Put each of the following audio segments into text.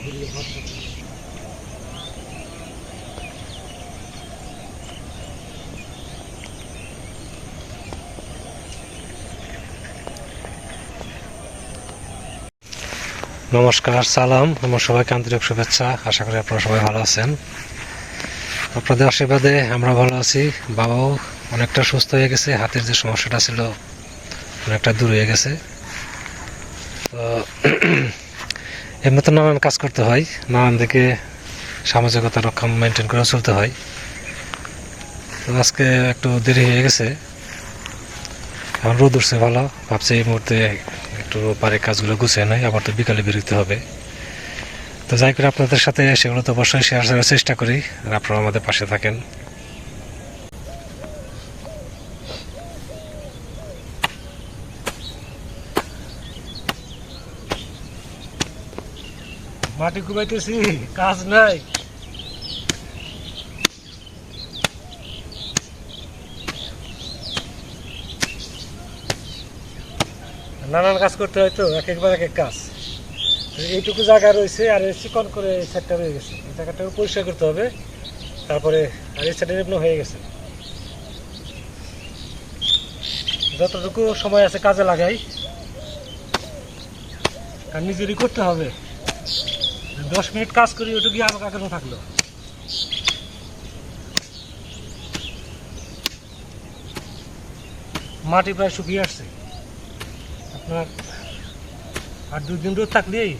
নমস্কার, সালাম। আমার সবাইকে আন্তরিক শুভেচ্ছা। আশা করি আপনারা সবাই ভালো আছেন। আপনাদের আশীর্বাদে আমরা ভালো আছি। বাবাও অনেকটা সুস্থ হয়ে গেছে। হাতের যে সমস্যাটা ছিল, অনেকটা দূর হয়ে গেছে। তো এমনি তো নানান কাজ করতে হয়, নানান দিকে সামাজিকতা রক্ষা মেনটেন করে চলতে হয়। তো আজকে একটু দেরি হয়ে গেছে। এখন রোদ উঠছে ভালো, ভাবছি এই মুহূর্তে একটু পারে কাজগুলো গুছিয়ে নেয় আবার তো বিকালে বেরোতে হবে। তো যাই করে আপনাদের সাথে সেগুলো তো অবশ্যই শেয়ার করার চেষ্টা করি, আর আপনারা আমাদের পাশে থাকেন। মাটি কুবাইতেছি, কাজ নাই। নানান কাজ করতে হয় তো, এক একবার এক এক কাজ। এইটুকু জায়গা রয়েছে, আর চিকন করে সাইডটা রয়ে গেছে। এই জায়গাটাকে পরিষ্কার করতে হবে, তারপরে আর এই সাইডে এমনি হয়ে গেছে। যতটুকু সময় আছে কাজে লাগাই, আর নিজেরই করতে হবে। দশ মিনিট কাজ করি ওটুকু আমাকে কেন থাকল। মাটি প্রায় শুকিয়ে আসছে। আপনার আর দুই দিন রোদ থাকলেই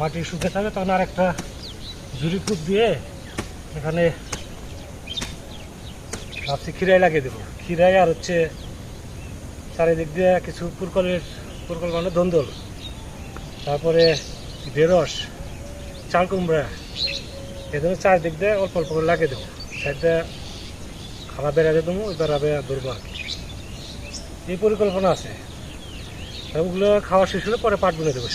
মাটি শুকিয়ে থাকবে তখন আর একটা ঝুড়ি কূপ দিয়ে এখানে ভাবছি খিরাই লাগিয়ে দেবো। খিরাই আর হচ্ছে চারিদিক দিয়ে কিছু পুরকলের পুরকল মানে দন্দল তারপরে ঢেঁড়স চাল কুমড়া। এদের চারদিক দিয়ে অল্প অল্প করে লাগিয়ে দেবো। সাইডটা খাবার বেড়াতে দেবো, ওই বেড়া ধরবো আর এই পরিকল্পনা আছে। ওগুলো খাওয়া শেষ হলে পরে পাট বুনে দেবো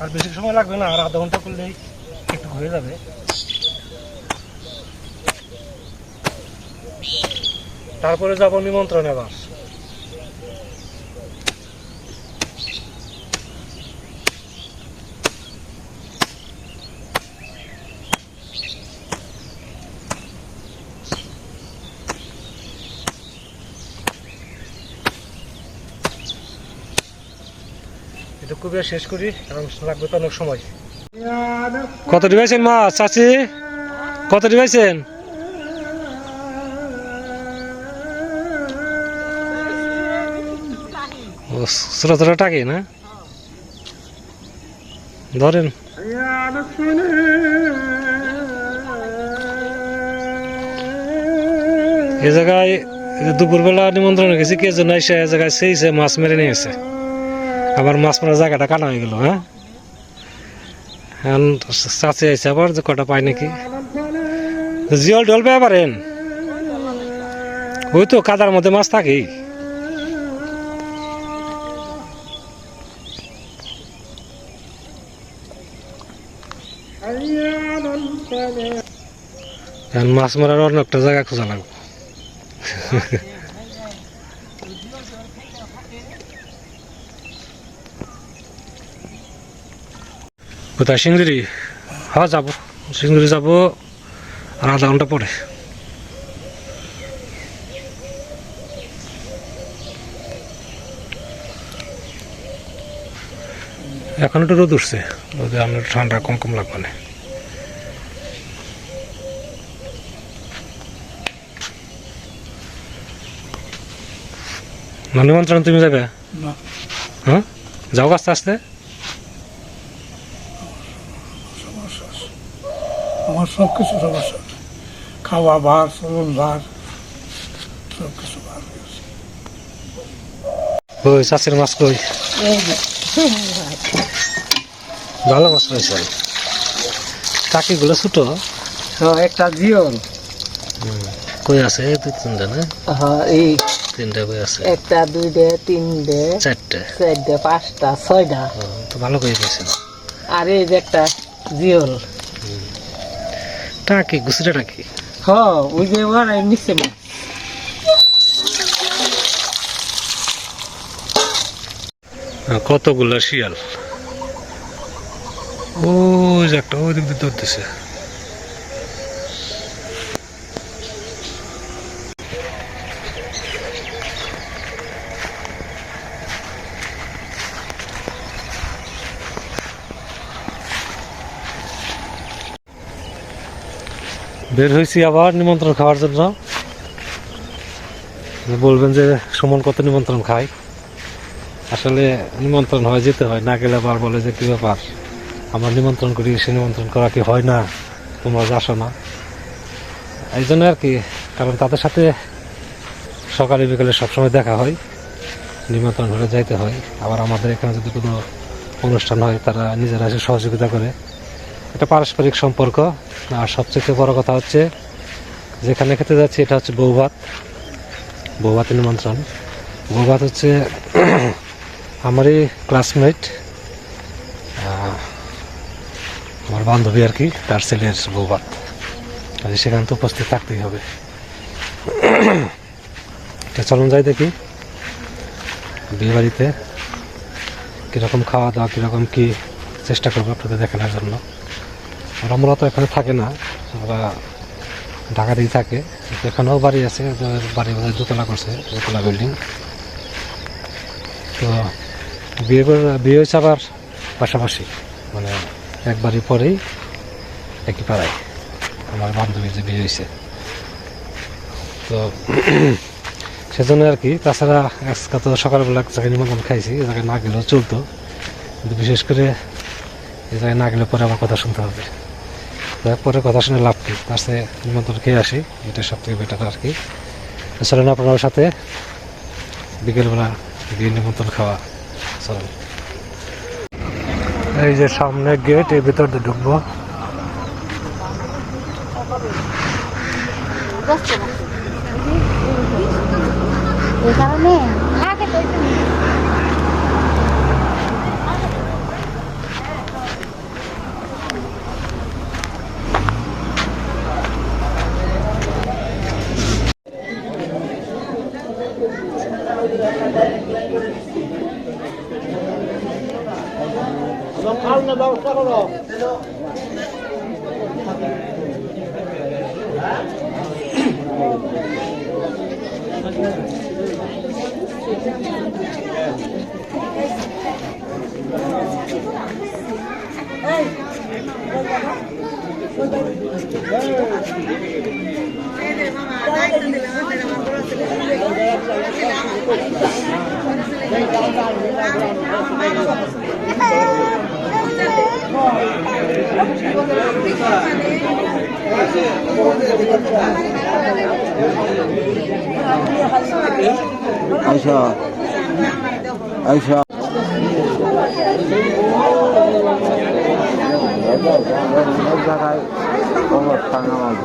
আর বেশি সময় লাগবে না, আর আধা ঘণ্টা করলেই একটু হয়ে যাবে। তারপরে যাব নিমন্ত্রণে আবার। শেষ করি কারণ লাগবে তো অনেক সময়। কত ডিভাইছেন মাছ চাচি? কত ছোট টাকি, না? ধরেন। এ জায়গায় দুপুরবেলা নিমন্ত্রণ গেছি কে যেন এসে এ জায়গায় সেই মাছ মেরে নিয়েছে আবার মাছ মারার জায়গাটা কাটা হয়ে গেল হ্যাঁ? এখন চাচি আইছে আবার যে কটা পাই নাকি? জিয়ল পেয়ে পারেন ওই তো কাদার মধ্যে মাছ থাকেই মাছ মারার অন্য একটা জায়গা খোঁজা লাগবে। কোথায় সিংড়ি। হ্যাঁ যাব। সিংড়ি যাব। আর আধা ঘণ্টা পরে। এখন একটু রোদ উঠছে। রোদে আপনার ঠান্ডা কম কম লাগবে না। নিমন্ত্রণ তুমি যাবে? হ্যাঁ? যাও আস্তে আস্তে সমস্যা আছে। আমার সব কিছু সমস্যা। খাওয়া ভার চলন ভার সব কিছু ভার হয়ে ওই চাষের মাছ কই? ভালো মাছ রয়েছে। টাকিগুলো ছোট? একটা জিওল। কই আছে? দুই তিনটা না? হ্যাঁ এই তিনটা কই আছে? একটা দুইটা তিনটে চারটে। চারটে পাঁচটা ছয়টা। তো ভালো করে পেয়েছেন আর এই যে একটা জিওল। টাকি গুছিটা টাকি হ্যাঁ ওই যে ওর নিচে মাছ। কতগুলা শিয়াল? ও যে একটা ওই দিক দিয়ে ধরতেছে বের হয়েছি আবার নিমন্ত্রণ খাওয়ার জন্য। বলবেন যে সুমন কত নিমন্ত্রণ খায়? আসলে নিমন্ত্রণ হয়, যেতে হয়, না গেলে আবার বলে যে কি ব্যাপার? আমরা নিমন্ত্রণ করি, সে নিমন্ত্রণ করা কি হয় না? তোমরা আসো না। এই জন্য আর কি, কারণ তাদের সাথে সকালে বিকালে সবসময় দেখা হয়। নিমন্ত্রণ হলে যাইতে হয়। আবার আমাদের এখানে যদি কোনো অনুষ্ঠান হয়, তারা নিজেরা এসে সহযোগিতা করে। এটা পারস্পরিক সম্পর্ক। আর সবচেয়ে বড় কথা হচ্ছে, যেখানে খেতে যাচ্ছি এটা হচ্ছে বৌভাত, বৌভাতের নিমন্ত্রণ। বৌভাত হচ্ছে আমারই ক্লাসমেট আমার বান্ধবী আর কি, তার ছেলের বৌভাত। কাজে সেখানে তো উপস্থিত থাকতেই হবে। তো চলুন যাই দেখি, বিয়ে বাড়িতে কীরকম খাওয়া দাওয়া, কীরকম কী চেষ্টা করব আপনাদের দেখানোর জন্য। ওরা মূলত এখানে থাকে না। ওরা ঢাকাতেই থাকে। এখানেও বাড়ি আছে বাড়ি বোধহয় দোতলা করছে, দোতলা বিল্ডিং তো বিয়ে বিয়ে হয়েছে আবার পাশাপাশি। মানে এক বাড়ি পরেই একই পাড়ায় আমার বান্ধবীর যে বিয়ে হয়েছে। তো সেজন্য আর কি, তাছাড়া আজকে তো সকালবেলা এক জায়গায় নিমন্ত্রণ খাইছি এ জায়গায় না গেলেও চলতো। কিন্তু বিশেষ করে এ জায়গায় না গেলে পরে আমার কথা শুনতে হবে। পরে কথা শুনে লাভ কি? সাথে নিমন্ত্রণ খেয়ে আসি, এটা সব থেকে বেটার আর কি। চলেন আপনার সাথে বিকেলবেলা গিয়ে নিমন্ত্রণ খাওয়া চলেন এই যে সামনে গেটের ভিতর দিয়ে ঢুকবো এই কারণে আগে তো একটু আইসা আইসা জায়গায় অবস্থা নামাজ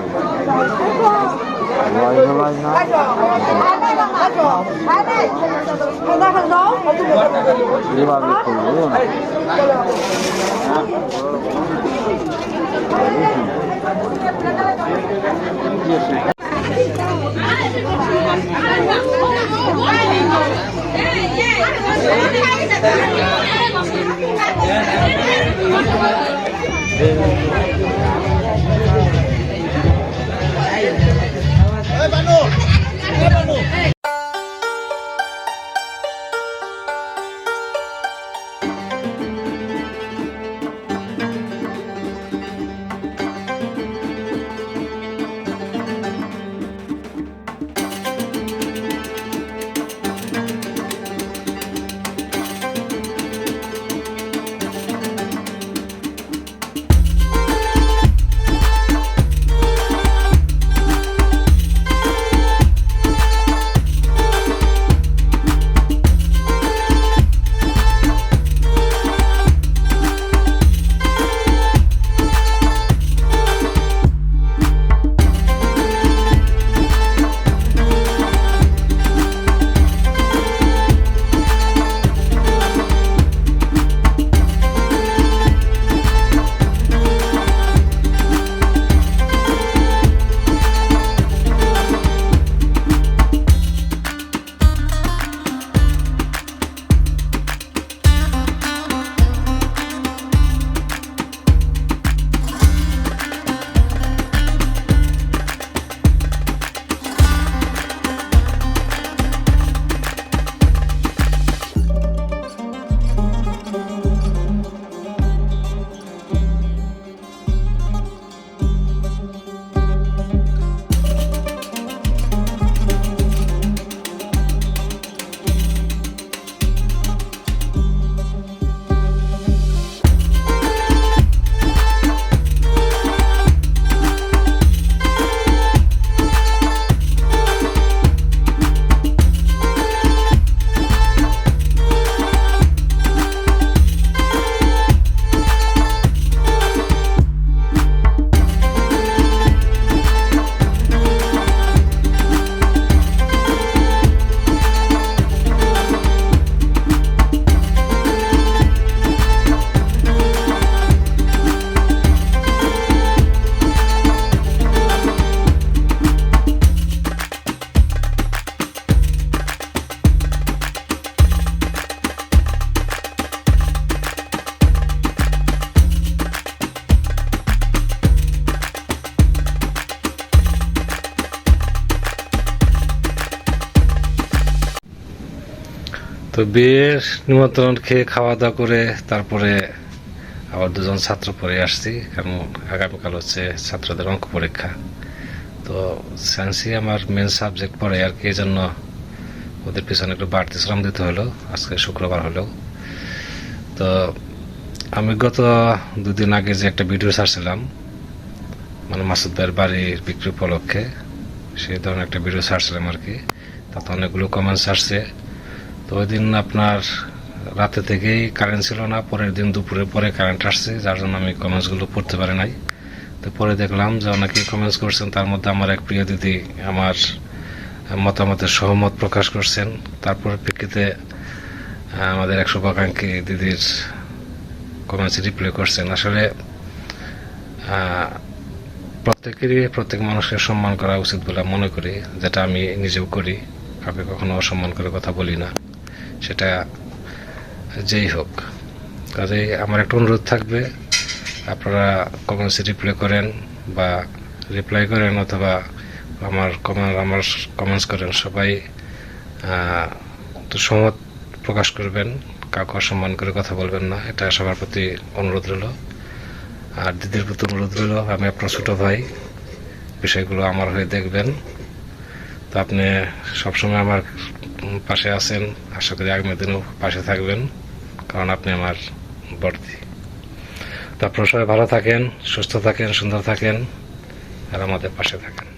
এভাবে করব Hey, Banu! Hey, Banu! তো বিয়ের নিমন্ত্রণ খেয়ে খাওয়া দাওয়া করে তারপরে আবার দুজন ছাত্র পড়ে আসছি, কারণ আগামীকাল হচ্ছে ছাত্রদের অঙ্ক পরীক্ষা। তো সায়েন্সই আমার মেন সাবজেক্ট পড়ে আর কি এই জন্য ওদের পিছনে একটু বাড়তি শ্রম দিতে হলো, আজকে শুক্রবার হলেও। তো আমি গত দুদিন আগে যে একটা ভিডিও ছাড়ছিলাম মানে মাসুদ ভাইয়ের বাড়ির বিক্রি উপলক্ষে সেই ধরনের একটা ভিডিও ছাড়ছিলাম আর কি, তাতে অনেকগুলো কমেন্টস আসছে। তো ওই দিন আপনার রাতে থেকেই কারেন্ট ছিল না, পরের দিন দুপুরে পরে কারেন্ট আসছে, যার জন্য আমি কমেন্টসগুলো পড়তে পারি নাই। তো পরে দেখলাম যে অনেকেই কমেন্টস করছেন, তার মধ্যে আমার এক প্রিয় দিদি আমার মতামতের সহমত প্রকাশ করছেন। তারপর প্রেক্ষিতে আমাদের এক শুভাকাঙ্ক্ষী দিদির কমেন্টস রিপ্লাই করছেন। আসলে প্রত্যেকেরই, প্রত্যেক মানুষকে সম্মান করা উচিত বলে মনে করি, যেটা আমি নিজেও করি। কাউকে কখনো অসম্মান করে কথা বলি না। সেটা যেই হোক। কাজেই আমার একটা অনুরোধ থাকবে, আপনারা কমেন্টসে রিপ্লাই করেন বা রিপ্লাই করেন অথবা আমার কমেন্ট আমার কমেন্টস করেন। সবাই তো সহমত প্রকাশ করবেন, কাউকে অসম্মান করে কথা বলবেন না। এটা সবার প্রতি অনুরোধ রইল। আর দিদির প্রতি অনুরোধ রইল, আমি আপনার ছোটো ভাই, বিষয়গুলো আমার হয়ে দেখবেন। তো আপনি সবসময় আমার পাশে আছেন। আশা করি আগামী দিনও পাশে থাকবেন, কারণ আপনি আমার বর্তি। তো আপনারা সবাই ভালো থাকেন, সুস্থ থাকেন, সুন্দর থাকেন, আর আমাদের পাশে থাকেন।